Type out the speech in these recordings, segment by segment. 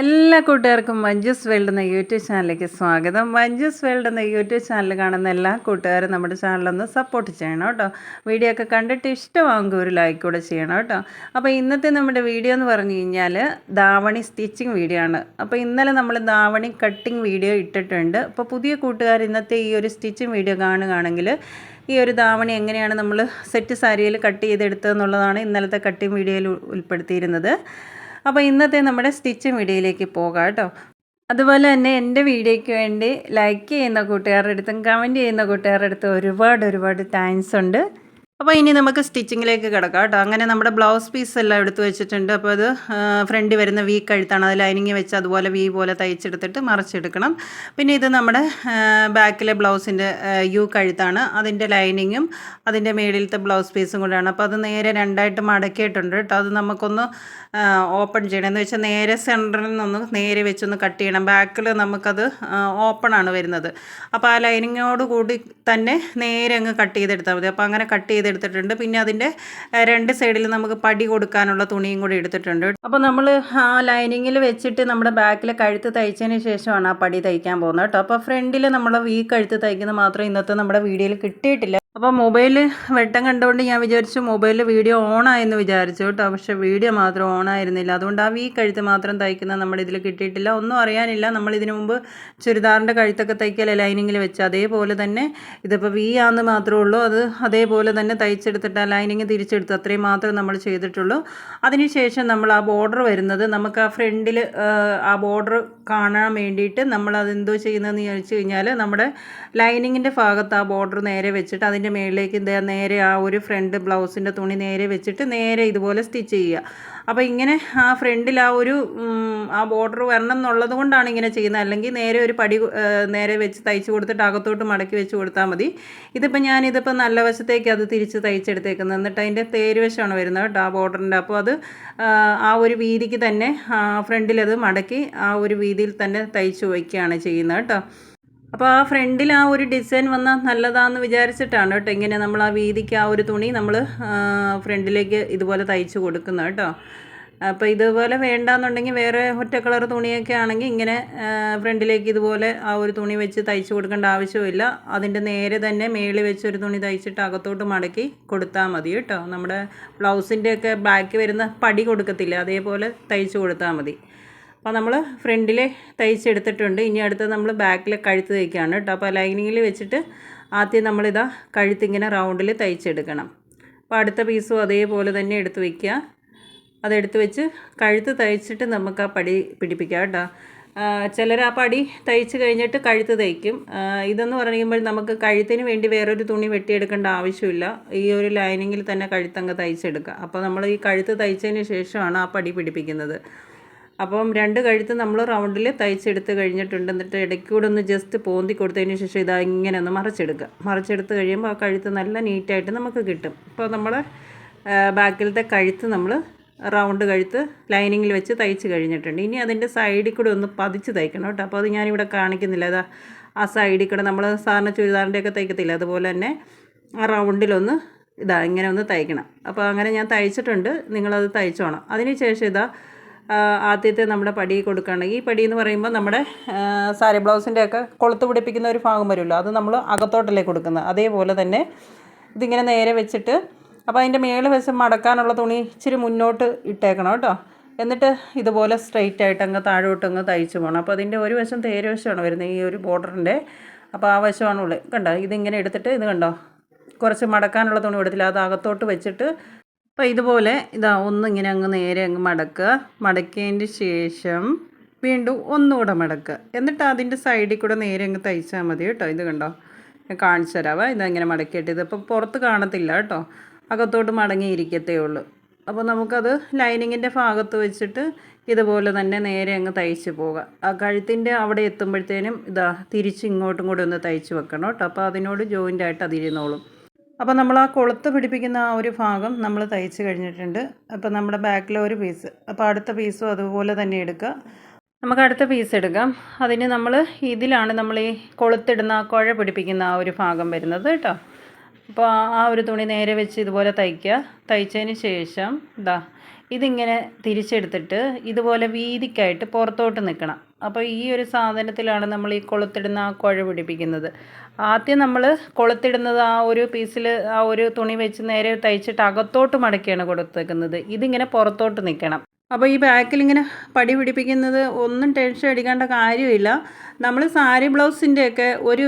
എല്ലാ കൂട്ടുകാർക്കും മഞ്ജുസ് വേൾഡ് എന്ന യൂട്യൂബ് ചാനലിലേക്ക് സ്വാഗതം. മഞ്ജുസ് വേൾഡ് എന്ന യൂട്യൂബ് ചാനൽ കാണുന്ന എല്ലാ കൂട്ടുകാരും നമ്മുടെ ചാനലൊന്ന് സപ്പോർട്ട് ചെയ്യണം കേട്ടോ. വീഡിയോ ഒക്കെ കണ്ടിട്ട് ഇഷ്ടമാകുമ്പോൾ ഒരു ലൈക്ക് കൂടെ ചെയ്യണം കേട്ടോ. അപ്പോൾ ഇന്നത്തെ നമ്മുടെ വീഡിയോ എന്ന് പറഞ്ഞു കഴിഞ്ഞാൽ ദാവണി സ്റ്റിച്ചിങ് വീഡിയോ ആണ്. അപ്പോൾ ഇന്നലെ നമ്മൾ ദാവണി കട്ടിങ് വീഡിയോ ഇട്ടിട്ടുണ്ട്. അപ്പോൾ പുതിയ കൂട്ടുകാർ ഇന്നത്തെ ഈ ഒരു സ്റ്റിച്ചിങ് വീഡിയോ കാണുകയാണെങ്കിൽ ഈ ഒരു ദാവണി എങ്ങനെയാണ് നമ്മൾ സെറ്റ് സാരിയിൽ കട്ട് ചെയ്തെടുത്തതെന്നുള്ളതാണ് ഇന്നലത്തെ കട്ടിങ് വീഡിയോയിൽ ഉൾപ്പെടുത്തിയിരുന്നത്. അപ്പോൾ ഇന്നത്തെ നമ്മുടെ സ്റ്റിച്ച് വീഡിയോയിലേക്ക് പോകാം കേട്ടോ. അതുപോലെ തന്നെ എന്റെ വീഡിയോയ്ക്ക് വേണ്ടി ലൈക്ക് ചെയ്യുന്ന കൂട്ടുകാരുടെ അടുത്തും കമന്റ് ചെയ്യുന്ന കൂട്ടുകാരുടെ അടുത്തും ഒരുപാട് ഒരുപാട് താങ്ക്സ് ഉണ്ട്. അപ്പോൾ ഇനി നമുക്ക് സ്റ്റിച്ചിങ്ങിലേക്ക് കിടക്കാം കേട്ടോ. അങ്ങനെ നമ്മുടെ ബ്ലൗസ് പീസ് എല്ലാം എടുത്ത് വെച്ചിട്ടുണ്ട്. അപ്പോൾ അത് ഫ്രണ്ട് വരുന്ന വി കഴുത്താണ്. അത് ലൈനിങ് വെച്ച് അതുപോലെ വീ പോലെ തയ്ച്ചെടുത്തിട്ട് മറിച്ചെടുക്കണം. പിന്നെ ഇത് നമ്മുടെ ബാക്കിലെ ബ്ലൗസിന്റെ യു കഴുത്താണ്. അതിന്റെ ലൈനിങ്ങും അതിന്റെ മേളിലത്തെ ബ്ലൗസ് പീസും കൂടെയാണ്. അപ്പോൾ അത് നേരെ രണ്ടായിട്ട് മടക്കിയിട്ടുണ്ട് കേട്ടോ. അത് നമുക്കൊന്ന് ഓപ്പൺ ചെയ്യണം. എന്ന് വെച്ചാൽ നേരെ സെന്ററിൽ നിന്ന് നേരെ വെച്ചൊന്ന് കട്ട് ചെയ്യണം. ബാക്കിൽ നമുക്കത് ഓപ്പൺ ആണ് വരുന്നത്. അപ്പോൾ ആ ലൈനിങ്ങോട് കൂടി തന്നെ നേരെ അങ്ങ് കട്ട് ചെയ്തെടുത്താൽ മതി. അപ്പോൾ അങ്ങനെ കട്ട് ചെയ്തെടുത്തിട്ടുണ്ട് പിന്നെ അതിന്റെ രണ്ട് സൈഡിൽ നമുക്ക് പടി കൊടുക്കാനുള്ള തുണിയും കൂടി എടുത്തിട്ടുണ്ട്. അപ്പോൾ നമ്മൾ ആ ലൈനിങ്ങിൽ വെച്ചിട്ട് നമ്മുടെ ബാക്കിൽ കഴുത്ത് തയ്ച്ചതിന് ശേഷമാണ് ആ പടി തയ്ക്കാൻ പോകുന്നത് കേട്ടോ. അപ്പോൾ ഫ്രണ്ടിൽ നമ്മൾ ഈ കഴുത്ത് തയ്ക്കുന്നത് മാത്രം ഇന്നത്തെ നമ്മുടെ വീഡിയോയിൽ കിട്ടിയിട്ടില്ല. അപ്പോൾ മൊബൈൽ വെട്ടം കണ്ടുകൊണ്ട് ഞാൻ വിചാരിച്ചു മൊബൈലിൽ വീഡിയോ ഓണായെന്ന് വിചാരിച്ചു കേട്ടോ. പക്ഷേ വീഡിയോ മാത്രം ഓണായിരുന്നില്ല. അതുകൊണ്ട് ആ വീ കഴുത്ത് മാത്രം തയ്ക്കുന്ന നമ്മുടെ ഇതിൽ കിട്ടിയിട്ടില്ല. ഒന്നും അറിയാനില്ല. നമ്മൾ ഇതിനു മുമ്പ് ചുരിദാറിന്റെ കഴുത്തൊക്കെ തയ്ക്കല ലൈനിങ്ങിൽ വെച്ച്. അതേപോലെ തന്നെ ഇതിപ്പോൾ വീ ആന്ന് മാത്രമേ ഉള്ളൂ. അത് അതേപോലെ തന്നെ തയ്ച്ചെടുത്തിട്ട് ആ ലൈനിങ് തിരിച്ചെടുത്ത് അത്രയും മാത്രം നമ്മൾ ചെയ്തിട്ടുള്ളൂ. അതിനുശേഷം നമ്മൾ ആ ബോർഡർ വരുന്നത് നമുക്ക് ആ ഫ്രണ്ടിൽ ആ ബോർഡർ കാണാൻ വേണ്ടിയിട്ട് നമ്മൾ അതെന്തോ ചെയ്യുന്നതെന്ന് ചോദിച്ചു കഴിഞ്ഞാൽ നമ്മുടെ ലൈനിങ്ങിന്റെ ഭാഗത്ത് ആ ബോർഡർ നേരെ വെച്ചിട്ട് അതിന്റെ മുകളിലേക്ക് എന്താ നേരെ ആ ഒരു ഫ്രണ്ട് ബ്ലൗസിന്റെ തുണി നേരെ വെച്ചിട്ട് നേരെ ഇതുപോലെ സ്റ്റിച്ച് ചെയ്യുക. അപ്പോൾ ഇങ്ങനെ ആ ഫ്രണ്ടിൽ ആ ഒരു ആ ബോർഡർ വരണം എന്നുള്ളത് കൊണ്ടാണ് ഇങ്ങനെ ചെയ്യുന്നത്. അല്ലെങ്കിൽ നേരെ ഒരു പടി നേരെ വെച്ച് തയ്ച്ച് കൊടുത്തിട്ട് അകത്തോട്ട് മടക്കി വെച്ച് കൊടുത്താൽ മതി. ഇതിപ്പോൾ ഞാനിതിപ്പോൾ നല്ല വശത്തേക്ക് അത് തിരിച്ച് തയ്ച്ചെടുത്തേക്കുന്നത്. എന്നിട്ട് അതിന്റെ തേരുവശമാണ് വരുന്നത് കേട്ടോ ആ ബോർഡറിന്റെ. അപ്പോൾ അത് ആ ഒരു വീതിക്ക് തന്നെ ഫ്രണ്ടിലത് മടക്കി ആ ഒരു വീതിയിൽ തന്നെ തയ്ച്ച് വയ്ക്കുകയാണ് ചെയ്യുന്നത് കേട്ടോ. അപ്പോൾ ആ ഫ്രണ്ടിൽ ആ ഒരു ഡിസൈൻ വന്നാൽ നല്ലതാണെന്ന് വിചാരിച്ചിട്ടാണ് കേട്ടോ ഇങ്ങനെ നമ്മൾ ആ വീതിക്ക് ആ ഒരു തുണി നമ്മൾ ഫ്രണ്ടിലേക്ക് ഇതുപോലെ തയ്ച്ച് കൊടുക്കുന്നത് കേട്ടോ. അപ്പോൾ ഇതുപോലെ വേണ്ടാന്നുണ്ടെങ്കിൽ വേറെ ഒറ്റ കളർ തുണിയൊക്കെ ആണെങ്കിൽ ഇങ്ങനെ ഫ്രണ്ടിലേക്ക് ഇതുപോലെ ആ ഒരു തുണി വെച്ച് തയ്ച്ച് കൊടുക്കേണ്ട ആവശ്യമില്ല അതിന്റെ നേരെ തന്നെ മേളിൽ വെച്ച് ഒരു തുണി തയ്ച്ചിട്ട് അകത്തോട്ട് മടക്കി കൊടുത്താൽ മതി കേട്ടോ. നമ്മുടെ ബ്ലൗസിന്റെയൊക്കെ ബാക്ക് വരുന്ന പടി കൊടുക്കത്തില്ല. അതേപോലെ തയ്ച്ച് കൊടുത്താൽ മതി. അപ്പോൾ നമ്മൾ ഫ്രണ്ടിൽ തയ്ച്ചെടുത്തിട്ടുണ്ട്. ഇനി അടുത്ത് നമ്മൾ ബാക്കിൽ കഴുത്ത് തയ്ക്കുകയാണ് കേട്ടോ. അപ്പോൾ ലൈനിങ്ങിൽ വെച്ചിട്ട് ആദ്യം നമ്മളിതാ കഴുത്തിങ്ങനെ റൗണ്ടിൽ തയ്ച്ചെടുക്കണം. അപ്പോൾ അടുത്ത പീസും അതേപോലെ തന്നെ എടുത്ത് വയ്ക്കുക അതെടുത്ത് വെച്ച് കഴുത്ത് തയ്ച്ചിട്ട് നമുക്ക് ആ പടി പിടിപ്പിക്കാം കേട്ടോ. ചിലർ ആ പടി തയ്ച്ച് കഴിഞ്ഞിട്ട് കഴുത്ത് തയ്ക്കും. ഇതെന്ന് പറയുമ്പോൾ നമുക്ക് കഴുത്തിന് വേണ്ടി വേറൊരു തുണി വെട്ടിയെടുക്കേണ്ട ആവശ്യമില്ല. ഈ ഒരു ലൈനിങ്ങിൽ തന്നെ കഴുത്തങ്ങ് തയ്ച്ചെടുക്കുക. അപ്പോൾ നമ്മൾ ഈ കഴുത്ത് തയ്ച്ചതിന് ശേഷമാണ് ആ പടി പിടിപ്പിക്കുന്നത്. അപ്പം രണ്ട് കഴുത്ത് നമ്മൾ റൗണ്ടിൽ തയ്ച്ചെടുത്ത് കഴിഞ്ഞിട്ടുണ്ട്. എന്നിട്ട് ഇടയ്ക്കൂടെ ഒന്ന് ജസ്റ്റ് പോന്തി കൊടുത്തതിന് ശേഷം ഇതാ ഇങ്ങനെ ഒന്ന് മറിച്ചെടുക്കുക. മറിച്ചെടുത്ത് കഴിയുമ്പോൾ ആ കഴുത്ത് നല്ല നീറ്റായിട്ട് നമുക്ക് കിട്ടും. അപ്പോൾ നമ്മൾ ബാക്കിലത്തെ കഴുത്ത് നമ്മൾ റൗണ്ട് കഴുത്ത് ലൈനിങ്ങിൽ വെച്ച് തയ്ച്ച് കഴിഞ്ഞിട്ടുണ്ട്. ഇനി അതിന്റെ സൈഡിൽ കൂടെ ഒന്ന് പതിച്ച് തയ്ക്കണം കേട്ടോ. അപ്പോൾ അത് ഞാനിവിടെ കാണിക്കുന്നില്ല. അതാ ആ സൈഡിൽ കൂടെ നമ്മൾ സാധാരണ ചുരിദാറിന്റെയൊക്കെ തയ്ക്കത്തില്ല? അതുപോലെ തന്നെ ആ റൗണ്ടിലൊന്ന് ഇതാ ഇങ്ങനെ ഒന്ന് തയ്ക്കണം. അപ്പോൾ അങ്ങനെ ഞാൻ തയ്ച്ചിട്ടുണ്ട്. നിങ്ങളത് തയ്ച്ചോണം. അതിന് ശേഷം ഇതാ ആദ്യത്തെ നമ്മുടെ പടി കൊടുക്കുകയാണ് ഈ പടി എന്ന് പറയുമ്പോൾ നമ്മുടെ സാരി ബ്ലൗസിന്റെയൊക്കെ കൊളുത്ത് പിടിപ്പിക്കുന്ന ഒരു ഭാഗം വരുമല്ലോ. അത് നമ്മൾ അകത്തോട്ടല്ലേ കൊടുക്കുന്നത്. അതേപോലെ തന്നെ ഇതിങ്ങനെ നേരെ വെച്ചിട്ട് അപ്പോൾ അതിന്റെ മേളിൽ വെച്ച് മടക്കാനുള്ള തുണി ഇച്ചിരി മുന്നോട്ട് ഇട്ടേക്കണം കേട്ടോ. എന്നിട്ട് ഇതുപോലെ സ്ട്രെയിറ്റ് ആയിട്ട് അങ്ങ് താഴോട്ട് അങ്ങ് തയ്ച്ച് പോകണം. അപ്പോൾ അതിന്റെ ഒരു വശം തേര് വശമാണ് വരുന്നത് ഈ ഒരു ബോർഡറിന്റെ അപ്പോൾ ആ വശമാണ് ഉള്ളത്. കണ്ടോ? ഇതിങ്ങനെ എടുത്തിട്ട് ഇത് കണ്ടോ? കുറച്ച് മടക്കാനുള്ള തുണി എടുത്തില്ല. അത് അകത്തോട്ട് വെച്ചിട്ട് അപ്പോൾ ഇതുപോലെ ഇതാ ഒന്നിങ്ങനെ അങ്ങ് നേരെ അങ്ങ് മടക്കുക. മടക്കിയതിന്റെ ശേഷം വീണ്ടും ഒന്നുകൂടെ മടക്കുക. എന്നിട്ട് അതിന്റെ സൈഡിൽ കൂടെ നേരെ അങ്ങ് തയ്ച്ചാൽ മതി കേട്ടോ. ഇത് കണ്ടോ? ഞാൻ കാണിച്ചു തരാവേ ഇതങ്ങനെ മടക്കിയിട്ട് ഇതിപ്പോൾ പുറത്ത് കാണത്തില്ല കേട്ടോ. അകത്തോട്ട് മടങ്ങിയിരിക്കത്തേ ഉള്ളൂ. അപ്പോൾ നമുക്കത് ലൈനിങ്ങിന്റെ ഭാഗത്ത് വെച്ചിട്ട് ഇതുപോലെ തന്നെ നേരെ അങ്ങ് തയ്ച്ച് പോകാം. ആ കഴുത്തിന്റെ അവിടെ എത്തുമ്പോഴത്തേനും ഇതാ തിരിച്ച് ഇങ്ങോട്ടും കൂടെ ഒന്ന് തയ്ച്ച് വെക്കണം കേട്ടോ. അപ്പോൾ അതിനോട് ജോയിന്റ് ആയിട്ട് അതിരുന്നോളും. അപ്പോൾ നമ്മൾ ആ കൊളുത്ത് പിടിപ്പിക്കുന്ന ആ ഒരു ഭാഗം നമ്മൾ തയ്ച്ച് കഴിഞ്ഞിട്ടുണ്ട്. അപ്പോൾ നമ്മുടെ ബാക്കിലെ ഒരു പീസ് അപ്പോൾ അടുത്ത പീസും അതുപോലെ തന്നെ എടുക്കുക നമുക്ക് അടുത്ത പീസ് എടുക്കാം. അതിന് നമ്മൾ ഇതിലാണ് നമ്മൾ ഈ കൊളുത്തിടുന്ന കുഴ പിടിപ്പിക്കുന്ന ആ ഒരു ഭാഗം വരുന്നത് കേട്ടോ. അപ്പോൾ ആ ഒരു തുണി നേരെ വെച്ച് ഇതുപോലെ തയ്ക്കുക. തയ്ച്ചതിന് ശേഷം ഇതാ ഇതിങ്ങനെ തിരിച്ചെടുത്തിട്ട് ഇതുപോലെ വീതിക്കായിട്ട് പുറത്തോട്ട് നിൽക്കണം അപ്പോൾ ഈ ഒരു സാധനത്തിലാണ് നമ്മൾ ഈ കൊളുത്തിടുന്ന ആ കുഴ പിടിപ്പിക്കുന്നത്. ആദ്യം നമ്മൾ കൊളുത്തിടുന്നത് ആ ഒരു പീസിൽ ആ ഒരു തുണി വെച്ച് നേരെ തയ്ച്ചിട്ട് അകത്തോട്ട് മടക്കിയാണ് കൊടുത്തേക്കുന്നത്. ഇതിങ്ങനെ പുറത്തോട്ട് നിൽക്കണം അപ്പോൾ ഈ ബാക്കിൽ ഇങ്ങനെ പടി പിടിപ്പിക്കുന്നത് ഒന്നും ടെൻഷൻ അടിക്കേണ്ട കാര്യമില്ല. നമ്മൾ സാരി ബ്ലൗസിന്റെയൊക്കെ ഒരു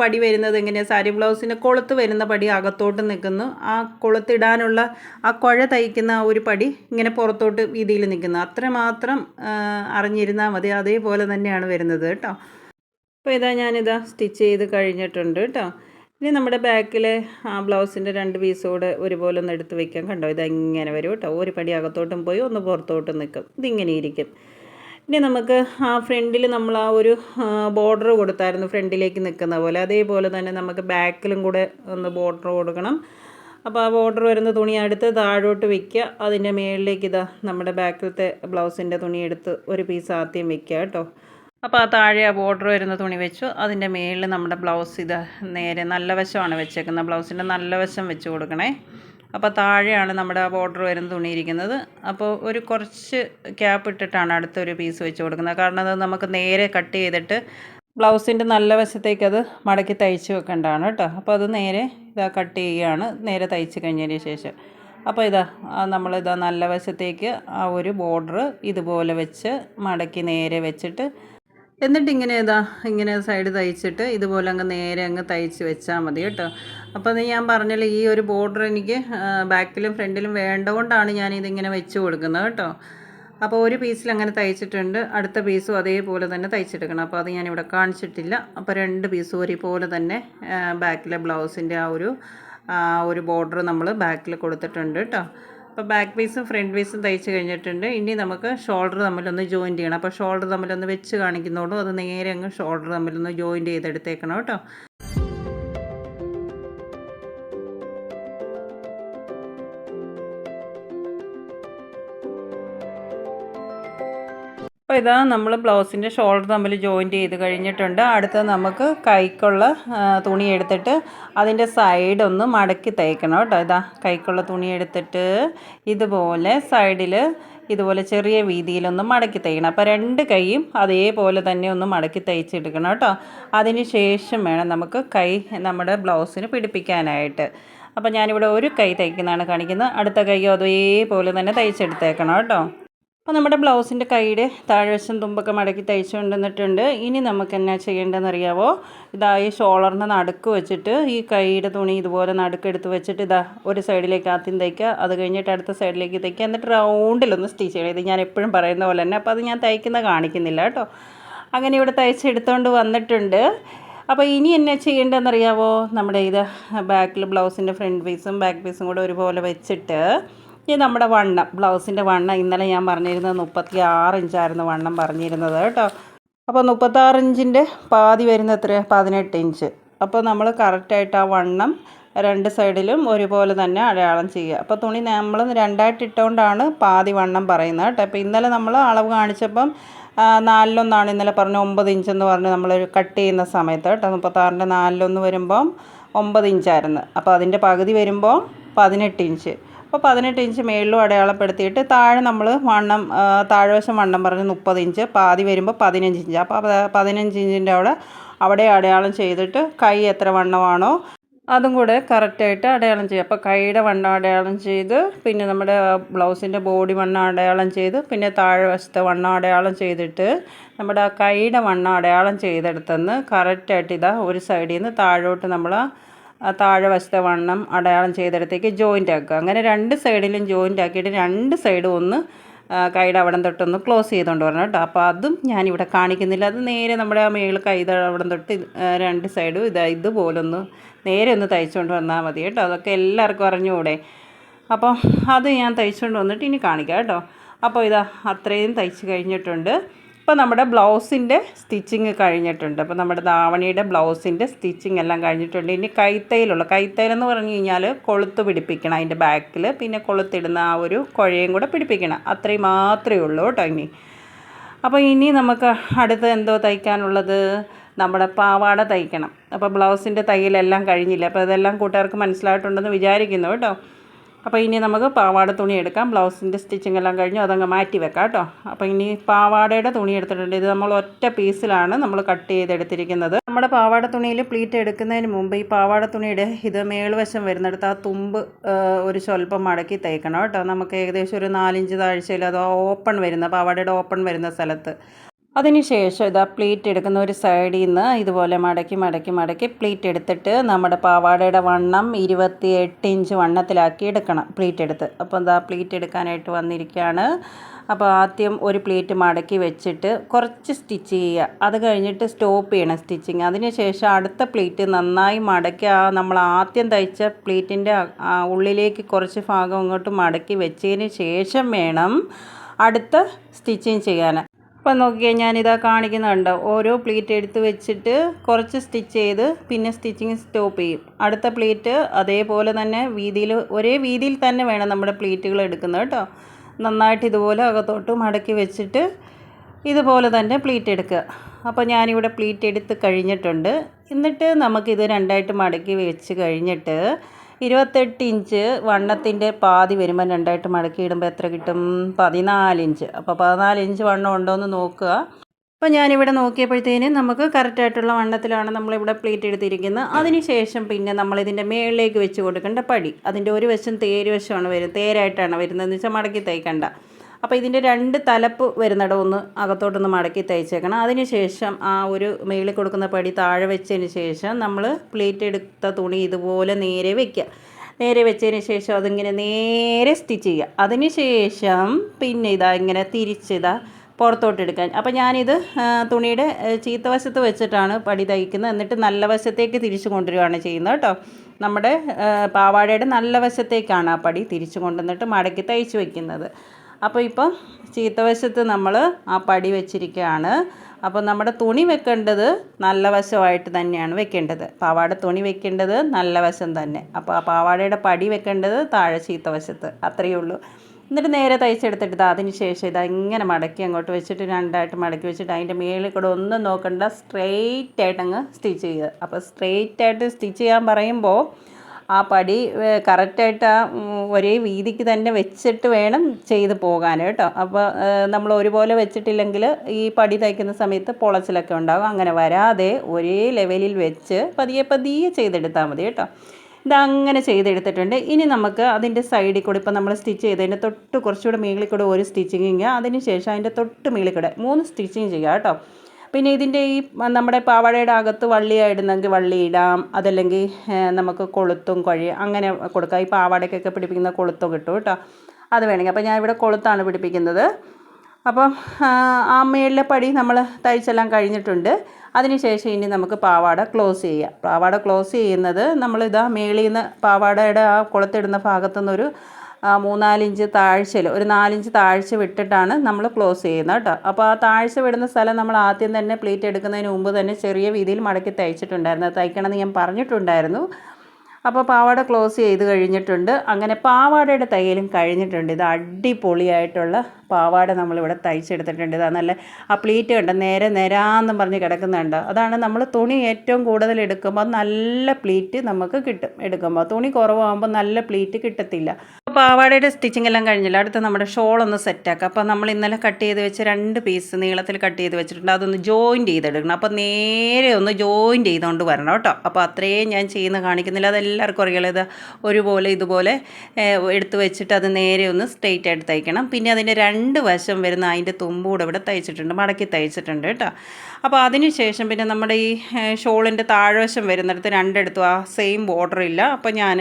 പടി വരുന്നത് എങ്ങനെയാണ് സാരി ബ്ലൗസിന്റെ കൊളുത്ത് വരുന്ന പടി അകത്തോട്ട് നിൽക്കുന്നു. ആ കൊളുത്തിടാനുള്ള ആ കുഴ തയ്ക്കുന്ന ഒരു പടി ഇങ്ങനെ പുറത്തോട്ട് വീതിയിൽ നിൽക്കുന്നു. അത്രമാത്രം അറിഞ്ഞിരുന്നാൽ മതി. അതേപോലെ തന്നെയാണ് വരുന്നത് കേട്ടോ. അപ്പോൾ ഇതാ ഞാനിതാ സ്റ്റിച്ച് ചെയ്ത് കഴിഞ്ഞിട്ടുണ്ട് കേട്ടോ. ഇനി നമ്മുടെ ബാക്കിലെ ബ്ലൗസിന്റെ രണ്ട് പീസോട് ഒരുപോലെ ഒന്ന് എടുത്ത് വെക്കാം. കണ്ടോ ഇതെങ്ങനെ വരും കേട്ടോ. ഒരു പടി അകത്തോട്ടും പോയി ഒന്ന് പുറത്തോട്ടും നിൽക്കും. ഇതിങ്ങനെ ഇരിക്കും. ഇനി നമുക്ക് ആ ഫ്രണ്ടിൽ നമ്മൾ ആ ഒരു ബോർഡർ കൊടുത്തായിരുന്നു ഫ്രണ്ടിലേക്ക് നിൽക്കുന്ന പോലെ. അതേപോലെ തന്നെ നമുക്ക് ബാക്കിലും കൂടെ ഒന്ന് ബോർഡർ കൊടുക്കണം. അപ്പോൾ ആ ബോർഡർ വരുന്ന തുണി എടുത്ത് താഴോട്ട് വെക്കുക. അതിന്റെ മുകളിലേക്ക് ഇതാ നമ്മുടെ ബാക്കിലത്തെ ബ്ലൗസിന്റെ തുണി എടുത്ത് ഒരു പീസ് ആദ്യം വെക്കുക കേട്ടോ. അപ്പോൾ ആ താഴെ ആ ബോർഡർ വരുന്ന തുണി വെച്ചു. അതിന്റെ മേളിൽ നമ്മുടെ ബ്ലൗസ് ഇത് നേരെ നല്ല വശമാണ് വെച്ചേക്കുന്നത്. ബ്ലൗസിന്റെ നല്ല വശം വെച്ച് കൊടുക്കണേ. അപ്പോൾ താഴെയാണ് നമ്മുടെ ആ ബോർഡർ വരുന്ന തുണി ഇരിക്കുന്നത്. അപ്പോൾ ഒരു കുറച്ച് ക്യാപ്പ് ഇട്ടിട്ടാണ് അടുത്തൊരു പീസ് വെച്ച് കൊടുക്കുന്നത്. കാരണം അത് നമുക്ക് നേരെ കട്ട് ചെയ്തിട്ട് ബ്ലൗസിന്റെ നല്ല വശത്തേക്ക് അത് മടക്കി തയ്ച്ച് വെക്കേണ്ടതാണ് കേട്ടോ. അപ്പോൾ അത് നേരെ ഇതാ കട്ട് ചെയ്യുകയാണ്. നേരെ തയ്ച്ച് കഴിഞ്ഞതിന് ശേഷം. അപ്പോൾ ഇതാ നമ്മളിതാ നല്ല വശത്തേക്ക് ആ ഒരു ബോർഡർ ഇതുപോലെ വെച്ച് മടക്കി നേരെ വെച്ചിട്ട് എന്നിട്ട് ഇങ്ങനെ ഇതാ ഇങ്ങനെ സൈഡ് തയ്ച്ചിട്ട് ഇതുപോലെ അങ്ങ് നേരെ അങ്ങ് തയ്ച്ച് വെച്ചാൽ മതി കേട്ടോ. അപ്പോൾ ഞാൻ പറഞ്ഞല്ലോ ഈ ഒരു ബോർഡർ എനിക്ക് ബാക്കിലും ഫ്രണ്ടിലും വേണ്ടതുകൊണ്ടാണ് ഞാൻ ഇതിങ്ങനെ വെച്ച് കൊടുക്കുന്നത് കേട്ടോ. അപ്പോൾ ഒരു പീസിൽ അങ്ങനെ തയ്ച്ചിട്ടുണ്ട് അടുത്ത പീസും അതേപോലെ തന്നെ തയ്ച്ചെടുക്കണം. അപ്പോൾ അത് ഞാനിവിടെ കാണിച്ചിട്ടില്ല. അപ്പോൾ രണ്ട് പീസും ഒരുപോലെ തന്നെ ബാക്കിലെ ബ്ലൗസിന്റെ ആ ഒരു ഒരു ബോർഡർ നമ്മൾ ബാക്കിൽ കൊടുത്തിട്ടുണ്ട് കേട്ടോ. അപ്പോൾ ബാക്ക് പീസും ഫ്രണ്ട് പീസും തയ്ച്ച് കഴിഞ്ഞിട്ടുണ്ട്. ഇനി നമുക്ക് ഷോൾഡർ തമ്മിലൊന്ന് ജോയിന്റ് ചെയ്യണം. അപ്പോൾ ഷോൾഡർ തമ്മിലൊന്ന് വെച്ച് കാണിക്കുന്നോളൂ അത് നേരെ അങ്ങ് ഷോൾഡർ തമ്മിലൊന്ന് ജോയിന്റ് ചെയ്തെടുത്തേക്കണം കേട്ടോ. അപ്പോൾ ഇതാ നമ്മൾ ബ്ലൗസിന്റെ ഷോൾഡർ തമ്മിൽ ജോയിന്റ് ചെയ്ത് കഴിഞ്ഞിട്ടുണ്ട്. അടുത്ത് നമുക്ക് കൈക്കുള്ള തുണി എടുത്തിട്ട് അതിന്റെ സൈഡ് ഒന്ന് മടക്കി തയ്ക്കണം കേട്ടോ. ഇതാ കൈക്കുള്ള തുണി എടുത്തിട്ട് ഇതുപോലെ സൈഡിൽ ഇതുപോലെ ചെറിയ വീതിയിലൊന്ന് മടക്കി തയ്ക്കണം അപ്പോൾ രണ്ട് കൈയും അതേപോലെ തന്നെ ഒന്ന് മടക്കി തയ്ച്ചെടുക്കണം കേട്ടോ. അതിന് ശേഷം വേണം നമുക്ക് കൈ നമ്മുടെ ബ്ലൗസിന് പിടിപ്പിക്കാനായിട്ട്. അപ്പോൾ ഞാനിവിടെ ഒരു കൈ തയ്ക്കുന്നതാണ് കാണിക്കുന്നത്. അടുത്ത കൈയും അതേപോലെ തന്നെ തയ്ച്ചെടുത്തേക്കണം കേട്ടോ. അപ്പോൾ നമ്മുടെ ബ്ലൗസിന്റെ കൈയുടെ താഴ്വശം തുമ്പൊക്കെ മടക്കി തയ്ച്ചു കൊണ്ടുവന്നിട്ടുണ്ട്. ഇനി നമുക്ക് എന്നാ ചെയ്യേണ്ടതെന്ന് അറിയാവോ? ഇതാ ഈ ഷോളറിന്റെ നടുക്ക് വെച്ചിട്ട് ഈ കൈയുടെ തുണി ഇതുപോലെ നടുക്കെടുത്ത് വെച്ചിട്ട് ഇതാ ഒരു സൈഡിലേക്ക് ആദ്യം തയ്ക്കുക. അത് കഴിഞ്ഞിട്ട് അടുത്ത സൈഡിലേക്ക് തയ്ക്കുക. എന്നിട്ട് റൗണ്ടിലൊന്ന് സ്റ്റിച്ച് ചെയ്യണം. ഇത് ഞാൻ എപ്പോഴും പറയുന്ന പോലെ തന്നെ. അപ്പോൾ അത് ഞാൻ തയ്ക്കുന്ന കാണിക്കുന്നില്ല കേട്ടോ. അങ്ങനെ ഇവിടെ തയ്ച്ചെടുത്തുകൊണ്ട് വന്നിട്ടുണ്ട്. അപ്പോൾ ഇനി എന്നാ ചെയ്യേണ്ടതെന്നറിയാവോ നമ്മുടെ ഇത് ബാക്കിൽ ബ്ലൗസിന്റെ ഫ്രണ്ട് പീസും ബാക്ക് പീസും കൂടെ ഒരുപോലെ വെച്ചിട്ട് ഈ നമ്മുടെ വണ്ണം ബ്ലൗസിന്റെ വണ്ണം ഇന്നലെ ഞാൻ പറഞ്ഞിരുന്നത് മുപ്പത്തി ആറ് ഇഞ്ചായിരുന്നു വണ്ണം പറഞ്ഞിരുന്നത് കേട്ടോ. അപ്പോൾ മുപ്പത്താറ് ഇഞ്ചിന്റെ പാതി വരുന്ന എത്ര പതിനെട്ട് ഇഞ്ച്. അപ്പോൾ നമ്മൾ കറക്റ്റായിട്ട് ആ വണ്ണം രണ്ട് സൈഡിലും ഒരുപോലെ തന്നെ അടയാളം ചെയ്യുക. അപ്പോൾ തുണി നമ്മൾ രണ്ടായിട്ട് ഇട്ടുകൊണ്ടാണ് പാതി വണ്ണം പറയുന്നത് കേട്ടോ. അപ്പോൾ ഇന്നലെ നമ്മൾ അളവ് കാണിച്ചപ്പം നാലിലൊന്നാണ് ഇന്നലെ പറഞ്ഞ ഒമ്പത് ഇഞ്ചെന്ന് പറഞ്ഞ് നമ്മൾ കട്ട് ചെയ്യുന്ന സമയത്ത് കേട്ടോ. മുപ്പത്താറിന്റെ നാലിലൊന്ന് വരുമ്പം ഒമ്പത് ഇഞ്ചായിരുന്നു. അപ്പോൾ അതിന്റെ പകുതി വരുമ്പോൾ പതിനെട്ട് ഇഞ്ച്. അപ്പോൾ പതിനെട്ട് ഇഞ്ച് മേളിലും അടയാളപ്പെടുത്തിയിട്ട് താഴെ നമ്മൾ വണ്ണം താഴെവശം വണ്ണം പറഞ്ഞ് മുപ്പത് ഇഞ്ച് പാതി വരുമ്പോൾ പതിനഞ്ച് ഇഞ്ച് അപ്പോൾ പതിനഞ്ച് ഇഞ്ചിന്റെ അവിടെ അവിടെ അടയാളം ചെയ്തിട്ട് കൈ എത്ര വണ്ണമാണോ അതും കൂടെ കറക്റ്റായിട്ട് അടയാളം ചെയ്യും. അപ്പോൾ കൈയുടെ വണ്ണം അടയാളം ചെയ്ത് പിന്നെ നമ്മുടെ ബ്ലൗസിന്റെ ബോഡി വണ്ണം അടയാളം ചെയ്ത് പിന്നെ താഴെ വശത്തെ വണ്ണം അടയാളം ചെയ്തിട്ട് നമ്മുടെ കൈയുടെ വണ്ണം അടയാളം ചെയ്തെടുത്തെന്ന് കറക്റ്റായിട്ട് ഇതാ ഒരു സൈഡിൽ നിന്ന് താഴോട്ട് നമ്മൾ താഴെ വശത്തെ വണ്ണം അടയാളം ചെയ്തെടുത്തേക്ക് ജോയിന്റ് ആക്കുക. അങ്ങനെ രണ്ട് സൈഡിലും ജോയിന്റ് ആക്കിയിട്ട് രണ്ട് സൈഡും ഒന്ന് കൈയുടെ അവിടം തൊട്ടൊന്ന് ക്ലോസ് ചെയ്തുകൊണ്ട് വരണം കേട്ടോ. അപ്പോൾ അതും ഞാനിവിടെ കാണിക്കുന്നില്ല. അത് നേരെ നമ്മുടെ ആ മേളിൽ കൈ അവിടം തൊട്ട് രണ്ട് സൈഡും ഇതാ ഇതുപോലൊന്ന് നേരെ ഒന്ന് തയ്ച്ചുകൊണ്ട് വന്നാൽ മതി കേട്ടോ. അതൊക്കെ എല്ലാവർക്കും അറിഞ്ഞുകൂടെ? അപ്പോൾ അത് ഞാൻ തയ്ച്ചുകൊണ്ട് വന്നിട്ട് ഇനി കാണിക്കാം കേട്ടോ. അപ്പോൾ ഇതാ അത്രയും തയ്ച്ച് കഴിഞ്ഞിട്ടുണ്ട്. ഇപ്പോൾ നമ്മുടെ ബ്ലൗസിന്റെ സ്റ്റിച്ചിങ് കഴിഞ്ഞിട്ടുണ്ട്. അപ്പോൾ നമ്മുടെ ദാവണിയുടെ ബ്ലൗസിന്റെ സ്റ്റിച്ചിങ് എല്ലാം കഴിഞ്ഞിട്ടുണ്ട്. ഇനി കൈത്തയിലുള്ള കൈത്തയിലെന്ന് പറഞ്ഞു കഴിഞ്ഞാൽ കൊളുത്ത് പിടിപ്പിക്കണം അതിന്റെ ബാക്കിൽ. പിന്നെ കൊളുത്തിടുന്ന ആ ഒരു കുഴയും കൂടെ പിടിപ്പിക്കണം. അത്രയും മാത്രമേ ഉള്ളൂ കേട്ടോ ഇനി. അപ്പോൾ ഇനി നമുക്ക് അടുത്ത് എന്തോ തയ്ക്കാനുള്ളത്? നമ്മുടെ പാവാട തയ്ക്കണം. അപ്പോൾ ബ്ലൗസിന്റെ തയ്യലെല്ലാം കഴിഞ്ഞില്ല? അപ്പോൾ അതെല്ലാം കൂട്ടുകാർക്ക് മനസ്സിലായിട്ടുണ്ടെന്ന് വിചാരിക്കുന്നു കേട്ടോ. അപ്പോൾ ഇനി നമുക്ക് പാവാട തുണി എടുക്കാം. ബ്ലൗസിന്റെ സ്റ്റിച്ചിങ് എല്ലാം കഴിഞ്ഞു. അതങ്ങ് മാറ്റി വെക്കാം കേട്ടോ. അപ്പോൾ ഇനി പാവാടയുടെ തുണി എടുത്തിട്ടുണ്ട്. ഇത് നമ്മൾ ഒറ്റ പീസിലാണ് നമ്മൾ കട്ട് ചെയ്തെടുത്തിരിക്കുന്നത്. നമ്മുടെ പാവാട തുണിയിൽ പ്ലീറ്റ് എടുക്കുന്നതിന് മുമ്പ് ഈ പാവാട തുണിയുടെ ഇത് മേൾവശം വരുന്നിടത്ത് ആ തുമ്പ് ഒരു സ്വല്പം മടക്കി തയ്ക്കണം കേട്ടോ. നമുക്ക് ഏകദേശം ഒരു നാലിഞ്ച് താഴ്ചയിൽ അത് ഓപ്പൺ വരുന്ന പാവാടയുടെ ഓപ്പൺ വരുന്ന സ്ഥലത്ത്. അതിനുശേഷം ഇതാ പ്ലേറ്റ് എടുക്കുന്ന ഒരു സൈഡിൽ നിന്ന് ഇതുപോലെ മടക്കി മടക്കി മടക്കി പ്ലേറ്റ് എടുത്തിട്ട് നമ്മുടെ പാവാടയുടെ വണ്ണം ഇരുപത്തി എട്ട് ഇഞ്ച് വണ്ണത്തിലാക്കി എടുക്കണം പ്ലേറ്റ് എടുത്ത്. അപ്പോൾ എന്താ പ്ലേറ്റ് എടുക്കാനായിട്ട് വന്നിരിക്കുകയാണ് അപ്പോൾ ആദ്യം ഒരു പ്ലേറ്റ് മടക്കി വെച്ചിട്ട് കുറച്ച് സ്റ്റിച്ച് ചെയ്യുക. അത് കഴിഞ്ഞിട്ട് സ്റ്റോപ്പ് ചെയ്യണം സ്റ്റിച്ചിങ് അതിനുശേഷം അടുത്ത പ്ലേറ്റ് നന്നായി മടക്കി ആ നമ്മൾ ആദ്യം തയ്ച്ച പ്ലേറ്റിന്റെ ഉള്ളിലേക്ക് കുറച്ച് ഭാഗം ഇങ്ങോട്ട് മടക്കി വെച്ചതിന് ശേഷം വേണം അടുത്ത സ്റ്റിച്ചിങ് ചെയ്യാൻ. അപ്പം നോക്കിയാൽ ഞാനിതാ കാണിക്കുന്നുണ്ട്. ഓരോ പ്ലീറ്റ് എടുത്ത് വെച്ചിട്ട് കുറച്ച് സ്റ്റിച്ച് ചെയ്ത് പിന്നെ സ്റ്റിച്ചിങ് സ്റ്റോപ്പ് ചെയ്യും. അടുത്ത പ്ലീറ്റ് അതേപോലെ തന്നെ വീതിയിൽ ഒരേ വീതിയിൽ തന്നെ വേണം നമ്മുടെ പ്ലീറ്റുകൾ എടുക്കുന്നത് കേട്ടോ. നന്നായിട്ട് ഇതുപോലെ അകത്തോട്ട് മടക്കി വെച്ചിട്ട് ഇതുപോലെ തന്നെ പ്ലീറ്റ് എടുക്കുക. അപ്പോൾ ഞാനിവിടെ പ്ലീറ്റ് എടുത്ത് കഴിഞ്ഞിട്ടുണ്ട്. എന്നിട്ട് നമുക്കിത് രണ്ടായിട്ട് മടക്കി വെച്ച് കഴിഞ്ഞിട്ട് ഇരുപത്തെട്ട് ഇഞ്ച് വണ്ണത്തിന്റെ പാതി വരുമ്പോൾ രണ്ടായിട്ട് മടക്കി ഇടുമ്പോൾ എത്ര കിട്ടും? പതിനാല് ഇഞ്ച്. അപ്പോൾ പതിനാല് ഇഞ്ച് വണ്ണം ഉണ്ടോ എന്ന് നോക്കുക. അപ്പോൾ ഞാനിവിടെ നോക്കിയപ്പോഴത്തേന് നമുക്ക് കറക്റ്റായിട്ടുള്ള വണ്ണത്തിലാണ് നമ്മളിവിടെ പ്ലേറ്റ് എടുത്തിരിക്കുന്നത്. അതിന് ശേഷം പിന്നെ നമ്മളിതിന്റെ മേളിലേക്ക് വെച്ച് കൊടുക്കേണ്ട പടി. അതിന്റെ ഒരു വശം തേര് വശമാണ് വരുന്നത് തേരായിട്ടാണ് വരുന്നതെന്ന് വെച്ചാൽ മടക്കി തയ്ക്കണ്ട അപ്പോൾ ഇതിന്റെ രണ്ട് തലപ്പ് വരുന്നിടം ഒന്ന് അകത്തോട്ടൊന്ന് മടക്കി തയ്ച്ചേക്കണം അതിന് ശേഷം ആ ഒരു മേളിൽ കൊടുക്കുന്ന പടി താഴെ വെച്ചതിന് ശേഷം നമ്മൾ പ്ലേറ്റ് എടുത്ത തുണി ഇതുപോലെ നേരെ വെക്കുക. നേരെ വെച്ചതിന് ശേഷം അതിങ്ങനെ നേരെ സ്റ്റിച്ച് ചെയ്യുക. അതിന് ശേഷം പിന്നെ ഇതാ ഇങ്ങനെ തിരിച്ചിതാ പുറത്തോട്ട് എടുക്കാൻ. അപ്പോൾ ഞാനിത് തുണിയുടെ ചീത്ത വശത്ത് വെച്ചിട്ടാണ് പടി തയ്ക്കുന്നത്. എന്നിട്ട് നല്ല വശത്തേക്ക് തിരിച്ചു കൊണ്ടുവരികയാണ് ചെയ്യുന്നത് കേട്ടോ. നമ്മുടെ പാവാടയുടെ നല്ല വശത്തേക്കാണ് ആ പടി തിരിച്ചു കൊണ്ടുവന്നിട്ട് മടക്കി തയ്ച്ച് വെക്കുന്നത്. അപ്പോൾ ഇപ്പം ചീത്തവശത്ത് നമ്മൾ ആ പടി വെച്ചിരിക്കുകയാണ് അപ്പോൾ നമ്മുടെ തുണി വെക്കേണ്ടത് നല്ല വശമായിട്ട് തന്നെയാണ് വെക്കേണ്ടത്. പാവാട തുണി വെക്കേണ്ടത് നല്ല വശം തന്നെ. അപ്പോൾ ആ പാവാടയുടെ പടി വെക്കേണ്ടത് താഴെ ചീത്തവശത്ത്. അത്രയേ ഉള്ളൂ. എന്നിട്ട് നേരെ തയ്ച്ചെടുത്തിട്ട് അതിന് ശേഷം ഇത് ഇങ്ങനെ മടക്കി അങ്ങോട്ട് വെച്ചിട്ട് രണ്ടായിട്ട് മടക്കി വെച്ചിട്ട് അതിന്റെ മേളിൽ കൂടെ ഒന്നും നോക്കണ്ട സ്ട്രെയിറ്റ് ആയിട്ട് അങ്ങ് സ്റ്റിച്ച് ചെയ്യുക. അപ്പോൾ സ്ട്രെയിറ്റ് ആയിട്ട് സ്റ്റിച്ച് ചെയ്യാൻ പറയുമ്പോൾ ആ പടി കറക്റ്റായിട്ട് ആ ഒരേ വീതിക്ക് തന്നെ വെച്ചിട്ട് വേണം ചെയ്ത് പോകാൻ കേട്ടോ. അപ്പോൾ നമ്മൾ ഒരുപോലെ വെച്ചിട്ടില്ലെങ്കിൽ ഈ പടി തയ്ക്കുന്ന സമയത്ത് പൊളച്ചിലൊക്കെ ഉണ്ടാകും. അങ്ങനെ വരാതെ ഒരേ ലെവലിൽ വെച്ച് പതിയെ പതിയെ ചെയ്തെടുത്താൽ മതി കേട്ടോ. ഇതങ്ങനെ ചെയ്തെടുത്തിട്ടുണ്ട്. ഇനി നമുക്ക് അതിന്റെ സൈഡിൽ കൂടെ ഇപ്പോൾ നമ്മൾ സ്റ്റിച്ച് ചെയ്തതിന്റെ തൊട്ട് കുറച്ചുകൂടെ മേളിൽ കൂടെ ഒരു സ്റ്റിച്ചിങ് അതിന് ശേഷം അതിന്റെ തൊട്ട് മേളിൽ കൂടെ മൂന്ന് സ്റ്റിച്ചിങ് ചെയ്യുക കേട്ടോ. പിന്നെ ഇതിന്റെ ഈ നമ്മുടെ പാവാടയുടെ അകത്ത് വള്ളി ഇടുന്നെങ്കിൽ വള്ളി ഇടാം അതല്ലെങ്കിൽ നമുക്ക് കൊളുത്തും കുഴി അങ്ങനെ കൊടുക്കാം. ഈ പാവാടയ്ക്കൊക്കെ പിടിപ്പിക്കുന്ന കൊളുത്തും കിട്ടും കേട്ടോ. അത് വേണമെങ്കിൽ. അപ്പോൾ ഞാൻ ഇവിടെ കൊളുത്താണ് പിടിപ്പിക്കുന്നത്. അപ്പം ആ, മേളിലെ പടി നമ്മൾ തയ്ച്ചെല്ലാം കഴിഞ്ഞിട്ടുണ്ട്. അതിനുശേഷം ഇനി നമുക്ക് പാവാട ക്ലോസ് ചെയ്യാം. പാവാട ക്ലോസ് ചെയ്യുന്നത് നമ്മളിതാ മേളിൽ നിന്ന് പാവാടയുടെ ആ കൊളുത്തിടുന്ന ഭാഗത്തു നിന്നൊരു മൂന്നാലിഞ്ച് താഴ്ചയിൽ ഒരു നാലിഞ്ച് താഴ്ച വിട്ടിട്ടാണ് നമ്മൾ ക്ലോസ് ചെയ്യുന്നത് കേട്ടോ. അപ്പോൾ ആ താഴ്ച വിടുന്ന സ്ഥലം നമ്മൾ ആദ്യം തന്നെ പ്ലീറ്റ് എടുക്കുന്നതിന് മുമ്പ് തന്നെ ചെറിയ രീതിയിൽ മടക്കി തയ്ച്ചിട്ടുണ്ടായിരുന്നു. തയ്ക്കണമെന്ന് ഞാൻ പറഞ്ഞിട്ടുണ്ടായിരുന്നു. അപ്പോൾ പാവാട ക്ലോസ് ചെയ്ത് കഴിഞ്ഞിട്ടുണ്ട്. അങ്ങനെ പാവാടയുടെ തയ്യലും കഴിഞ്ഞിട്ടുണ്ട്. ഇത് അടിപൊളിയായിട്ടുള്ള പാവാട നമ്മളിവിടെ തയ്ച്ചെടുത്തിട്ടുണ്ട്. ഇതാ നല്ല ആ പ്ലീറ്റ് കണ്ട? നേരെ നേരാന്നും പറഞ്ഞ് കിടക്കുന്നുണ്ട് അതാണ് നമ്മൾ തുണി ഏറ്റവും കൂടുതൽ എടുക്കുമ്പോൾ നല്ല പ്ലീറ്റ് നമുക്ക് കിട്ടും എടുക്കുമ്പോൾ. തുണി കുറവാകുമ്പോൾ നല്ല പ്ലീറ്റ് കിട്ടത്തില്ല. പാവാടയുടെ സ്റ്റിച്ചിങ് എല്ലാം കഴിഞ്ഞില്ല. അടുത്ത് നമ്മുടെ ഷോൾ ഒന്ന് സെറ്റാക്കുക അപ്പോൾ നമ്മൾ ഇന്നലെ കട്ട് ചെയ്ത് വെച്ച് രണ്ട് പീസ് നീളത്തിൽ കട്ട് ചെയ്ത് വെച്ചിട്ടുണ്ട്. അതൊന്ന് ജോയിൻ ചെയ്തെടുക്കണം. അപ്പോൾ നേരെ ഒന്ന് ജോയിൻ ചെയ്തുകൊണ്ട് വരണം കേട്ടോ. അപ്പോൾ അത്രയും ഞാൻ ചെയ്യുന്ന കാണിക്കുന്നില്ല. അതെല്ലാവർക്കും അറിയാലോ. ഇത് ഒരുപോലെ ഇതുപോലെ എടുത്ത് വെച്ചിട്ട് അത് നേരെ ഒന്ന് സ്ട്രെയിറ്റ് ആയിട്ട് തയ്ക്കണം. പിന്നെ അതിന്റെ രണ്ട് വശം വരുന്ന അതിന്റെ തുമ്പൂടെ ഇവിടെ തയ്ച്ചിട്ടുണ്ട് മടക്കി തയ്ച്ചിട്ടുണ്ട് കേട്ടോ. അപ്പോൾ അതിന് ശേഷം പിന്നെ നമ്മുടെ ഈ ഷോളിന്റെ താഴ്വശം വരുന്നിടത്ത് രണ്ടിടത്തും. ആ സെയിം ബോർഡർ ഇല്ല. അപ്പോൾ ഞാൻ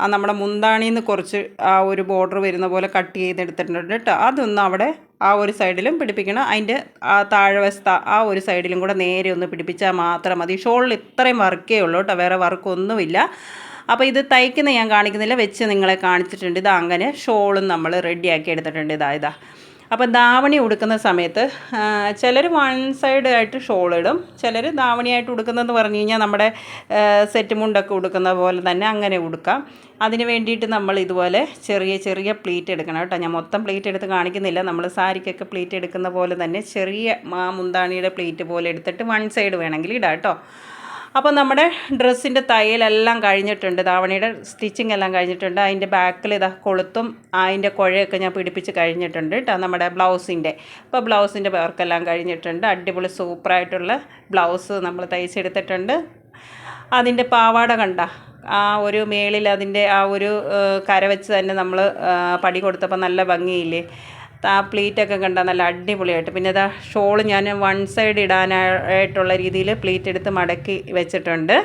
ആ നമ്മുടെ മുന്താണിയിൽ നിന്ന് കുറച്ച് ആ ഒരു ബോർഡർ വരുന്ന പോലെ കട്ട് ചെയ്തെടുത്തിട്ടുണ്ട് കേട്ടോ. അതൊന്ന് അവിടെ ആ ഒരു സൈഡിലും പിടിപ്പിക്കണം. അതിന്റെ ആ താഴ്വശത്ത ആ ഒരു സൈഡിലും കൂടെ നേരെ ഒന്ന് പിടിപ്പിച്ചാൽ മാത്രം മതി. ഷോളിൽ ഇത്രയും വർക്കേ ഉള്ളൂ കേട്ടോ. വേറെ വർക്കൊന്നുമില്ല അപ്പോൾ ഇത് തയ്ക്കുന്ന ഞാൻ കാണിക്കുന്നില്ല വെച്ച് നിങ്ങളെ കാണിച്ചിട്ടുണ്ട്. ഇത് അങ്ങനെ ഷോളും നമ്മൾ റെഡിയാക്കി എടുത്തിട്ടുണ്ട്. ഇതാ ഇതാ. അപ്പോൾ ദാവണി ഉടുക്കുന്ന സമയത്ത് ചിലർ വൺ സൈഡ് ആയിട്ട് ഷോൾ ഇടും ചിലർ ദാവണിയായിട്ട് ഉടുക്കുന്നതെന്ന് പറഞ്ഞു കഴിഞ്ഞാൽ നമ്മുടെ സെറ്റ് മുണ്ടൊക്കെ ഉടുക്കുന്ന പോലെ തന്നെ അങ്ങനെ ഉടുക്കാം. അതിന് വേണ്ടിയിട്ട് നമ്മൾ ഇതുപോലെ ചെറിയ ചെറിയ പ്ലീറ്റ് എടുക്കണം കേട്ടോ. ഞാൻ മൊത്തം പ്ലീറ്റ് എടുത്ത് കാണിക്കുന്നില്ല. നമ്മൾ സാരിക്കൊക്കെ പ്ലീറ്റ് എടുക്കുന്ന പോലെ തന്നെ ചെറിയ മാ മുന്താണിയുടെ പ്ലീറ്റ് പോലെ എടുത്തിട്ട് വൺ സൈഡ് വേണമെങ്കിൽ ഇടാം കേട്ടോ. അപ്പോൾ നമ്മുടെ ഡ്രസ്സിന്റെ തയ്യലെല്ലാം കഴിഞ്ഞിട്ടുണ്ട്. ധാവണിയുടെ സ്റ്റിച്ചിങ് എല്ലാം കഴിഞ്ഞിട്ടുണ്ട്. അതിന്റെ ബാക്കിൽ ഇതാ കൊളുത്തും അതിന്റെ കുഴയൊക്കെ ഞാൻ പിടിപ്പിച്ച് കഴിഞ്ഞിട്ടുണ്ട് കേട്ടോ നമ്മുടെ ബ്ലൗസിന്റെ അപ്പോൾ ബ്ലൗസിന്റെ വർക്കെല്ലാം കഴിഞ്ഞിട്ടുണ്ട്. അടിപൊളി സൂപ്പറായിട്ടുള്ള ബ്ലൗസ് നമ്മൾ തയ്ച്ചെടുത്തിട്ടുണ്ട്. അതിന്റെ പാവാട കണ്ട ആ ഒരു മേളിൽ അതിന്റെ ആ ഒരു കര വെച്ച് തന്നെ നമ്മൾ പടി കൊടുത്തപ്പോൾ നല്ല ഭംഗിയില്ലേ? ആ പ്ലീറ്റൊക്കെ കണ്ടാൽ നല്ല അടിപൊളിയായിട്ട്. പിന്നെ ഇതാ ഷോൾ ഞാൻ വൺ സൈഡ് ഇടാനായിട്ടുള്ള രീതിയിൽ പ്ലീറ്റ് എടുത്ത് മടക്കി വെച്ചിട്ടുണ്ട്.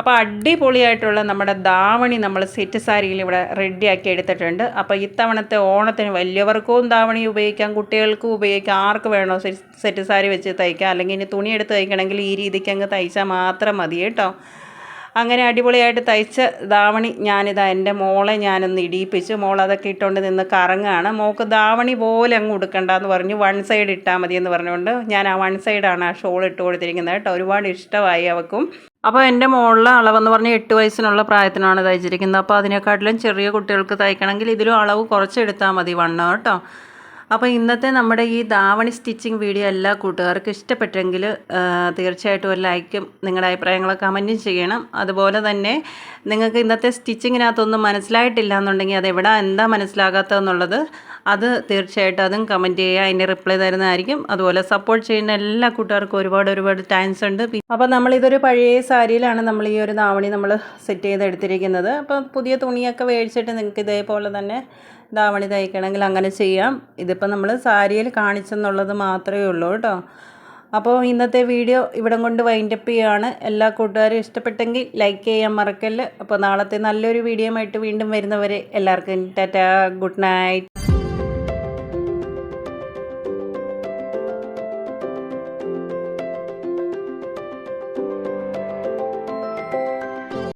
അപ്പോൾ അടിപൊളിയായിട്ടുള്ള നമ്മുടെ ദാവണി നമ്മൾ സെറ്റ് സാരിയിൽ ഇവിടെ റെഡിയാക്കി എടുത്തിട്ടുണ്ട്. അപ്പോൾ ഇത്തവണത്തെ ഓണത്തിന് വലിയവർക്കും ദാവണി ഉപയോഗിക്കാം കുട്ടികൾക്കും ഉപയോഗിക്കാം ആർക്ക് വേണോ സെറ്റ് സാരി വെച്ച് തയ്ക്കാം. അല്ലെങ്കിൽ ഇനി തുണി എടുത്ത് തയ്ക്കണമെങ്കിൽ ഈ രീതിക്ക് അങ്ങ് തയ്ച്ചാൽ മാത്രം മതി കേട്ടോ. അങ്ങനെ അടിപൊളിയായിട്ട് തയ്ച്ച ധാവണി ഞാനിതാ എന്റെ മോളെ ഞാനൊന്ന് ഇടിയിപ്പിച്ചു. മോൾ അതൊക്കെ ഇട്ടുകൊണ്ട് നിന്ന് കറങ്ങുകയാണ് മോൾക്ക് ദാവണി പോലെ അങ്ങ് ഉടുക്കണ്ടെന്ന് പറഞ്ഞു. വൺ സൈഡ് ഇട്ടാൽ മതി എന്ന് പറഞ്ഞുകൊണ്ട് ഞാൻ ആ വൺ സൈഡാണ് ആ ഷോൾ ഇട്ട് കൊടുത്തിരിക്കുന്നത് കേട്ടോ. ഒരുപാട് ഇഷ്ടമായി അവക്കും. അപ്പോൾ എന്റെ മോളിലെ അളവെന്ന് പറഞ്ഞാൽ എട്ട് വയസ്സിനുള്ള പ്രായത്തിനാണ് തയ്ച്ചിരിക്കുന്നത്. അപ്പോൾ അതിനെക്കാട്ടിലും ചെറിയ കുട്ടികൾക്ക് തയ്ക്കണമെങ്കിൽ ഇതിലും അളവ് കുറച്ചെടുത്താൽ മതി വണ്ണം കേട്ടോ. അപ്പോൾ ഇന്നത്തെ നമ്മുടെ ഈ ദാവണി സ്റ്റിച്ചിങ് വീഡിയോ എല്ലാ കൂട്ടുകാർക്കും ഇഷ്ടപ്പെട്ടെങ്കിൽ തീർച്ചയായിട്ടും ഒരു ലൈക്കും നിങ്ങളുടെ അഭിപ്രായങ്ങൾ കമന്റും ചെയ്യണം. അതുപോലെ തന്നെ നിങ്ങൾക്ക് ഇന്നത്തെ സ്റ്റിച്ചിങ്ങിനകത്തൊന്നും മനസ്സിലായിട്ടില്ല എന്നുണ്ടെങ്കിൽ അത് എവിടെ എന്താ മനസ്സിലാകാത്തതെന്നുള്ളത് അത് തീർച്ചയായിട്ടും അതും കമന്റ് ചെയ്യുക. അതിന്റെ റിപ്ലൈ തരുന്നതായിരിക്കും. അതുപോലെ സപ്പോർട്ട് ചെയ്യുന്ന എല്ലാ കൂട്ടുകാർക്കും ഒരുപാട് ഒരുപാട് താങ്ക്സ് ഉണ്ട്. അപ്പോൾ നമ്മളിതൊരു പഴയ സാരിയിലാണ് നമ്മൾ ഈ ഒരു ദാവണി നമ്മൾ സെറ്റ് ചെയ്ത് എടുത്തിരിക്കുന്നത് അപ്പോൾ പുതിയ തുണിയൊക്കെ മേടിച്ചിട്ട് നിങ്ങൾക്ക് ഇതേപോലെ തന്നെ ധാവണി തയ്ക്കണമെങ്കിൽ അങ്ങനെ ചെയ്യാം. ഇതിപ്പോൾ നമ്മൾ സാരിയിൽ കാണിച്ചെന്നുള്ളത് മാത്രമേ ഉള്ളൂ കേട്ടോ. അപ്പോൾ ഇന്നത്തെ വീഡിയോ ഇവിടം കൊണ്ട് വൈൻഡപ്പ് ചെയ്യുകയാണ് എല്ലാ കൂട്ടുകാരും ഇഷ്ടപ്പെട്ടെങ്കിൽ ലൈക്ക് ചെയ്യാൻ മറക്കല്ല്. അപ്പോൾ നാളത്തെ നല്ലൊരു വീഡിയോ ആയിട്ട് വീണ്ടും വരുന്നവരെ എല്ലാവർക്കും ടാറ്റാ ഗുഡ് നൈറ്റ്